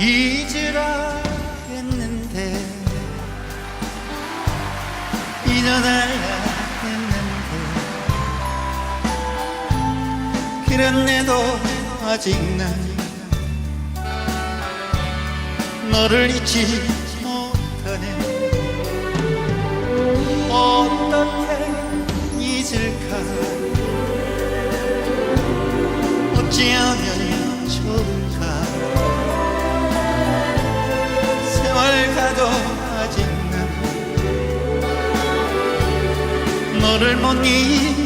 잊으라 했는데 잊어달라 했는데 그랬네도 아직 난 너를 잊지 못하네. 어떻게 잊을까 너를 못 잊